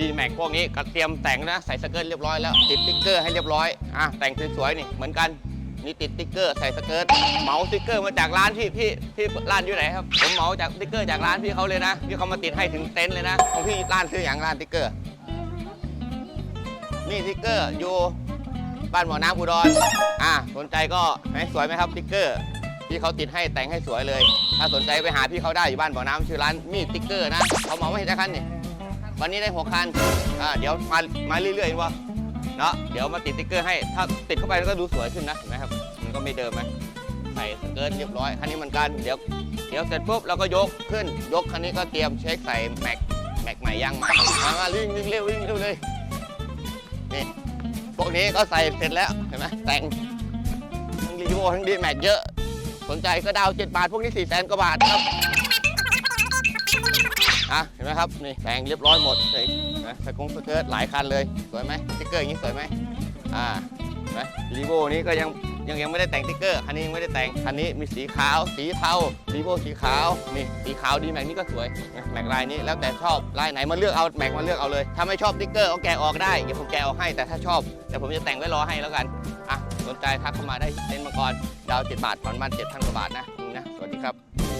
ดีแม็กพวกนี้ก็เตรียมแต่งนะ ใส่สเกิร์ตเรียบร้อยแล้ว ติดติ๊กเกอร์ให้เรียบร้อยอะแต่งสวยๆนี่เหมือนกันนี่ติดติ๊กเกอร์ใส่สเกิร์ตเหมาสติ๊กเกอร์มาจากร้านพี่พี่พี่ร้านอยู่ไหนครับผมเหมาจากติ๊กเกอร์จากร้านพี่เขาเลยนะพี่เขามาติดให้ถึงเต็นท์เลยนะของพี่ร้านซื้ออย่างร้านติ๊กเกอร์นี่ติ๊กเกอร์อยู่บ้านหมอน้ำอุดรอะสนใจก็ไหนสวยไหมครับติ๊กเกอร์พี่เขาติดให้แต่งให้สวยเลย ถ้าสนใจไปหาพี่เขาได้อยู่บ้านบ่อน้ำชื่อร้านมีดติ๊กเกอร์นะเขาเหมาไม่ให้ได้คันนี่ วันนี้ได้หกคันอ่าเดี๋ยวมามาเรื่อยๆวะเนาะเดี๋ยวมาติดติ๊กเกอร์ให้ ถ้าติดเข้าไปแล้วก็ดูสวยขึ้นนะเห็นไหมครับ มันก็ไม่เดิมไหมใส่สเกิร์ตเรียบร้อยคันนี้เหมือนกันเดี๋ยวเดี๋ยวเสร็จปุ๊บเราก็ยกขึ้นยกคันนี้ก็เตรียมเช็คใส่แม็กแม็กใหม่ย่างใหม่มามาวิ่งวิ่งเร็ววิ่งเร็วเลยนี่พวกนี้ก็ใส่เสร็จแล้วเห็นไหมแต่งทั้งรีโวทั้งดีแม็กเยอะ สนใจก็ดาว7บาท พวกนี้4แสนกว่าบาทครับ อะเห็นไหมครับนี่แต่งเรียบร้อยหมดเลยนะสกงสเกิร์ตหลายคันเลยสวยไหมติ๊กเกอร์อย่างนี้สวยไหมอ่าเห็นไหมรีโวนี้ก็ยังยังยังไม่ได้แต่งติ๊กเกอร์คันนี้ยังไม่ได้แต่งคันนี้มีสีขาว สีเทารีโวสีขาวนี่สีขาวดีแม็กนี่ก็สวยนะแม็กลายนี้แล้วแต่ชอบลายไหนมาเลือกเอาแม็กมาเลือกเอาเลยถ้าไม่ชอบติ๊กเกอร์เอาแกะออกได้เดี๋ยวผมแกะออกให้แต่ถ้าชอบเดี๋ยวผมจะแต่งไว้รอให้แล้วกันอะสนใจทักเข้ามาได้เต็นท์มังกรดาว7บาทผ่อนมัน7,000กว่าบาทนะนะสวัสดีครับ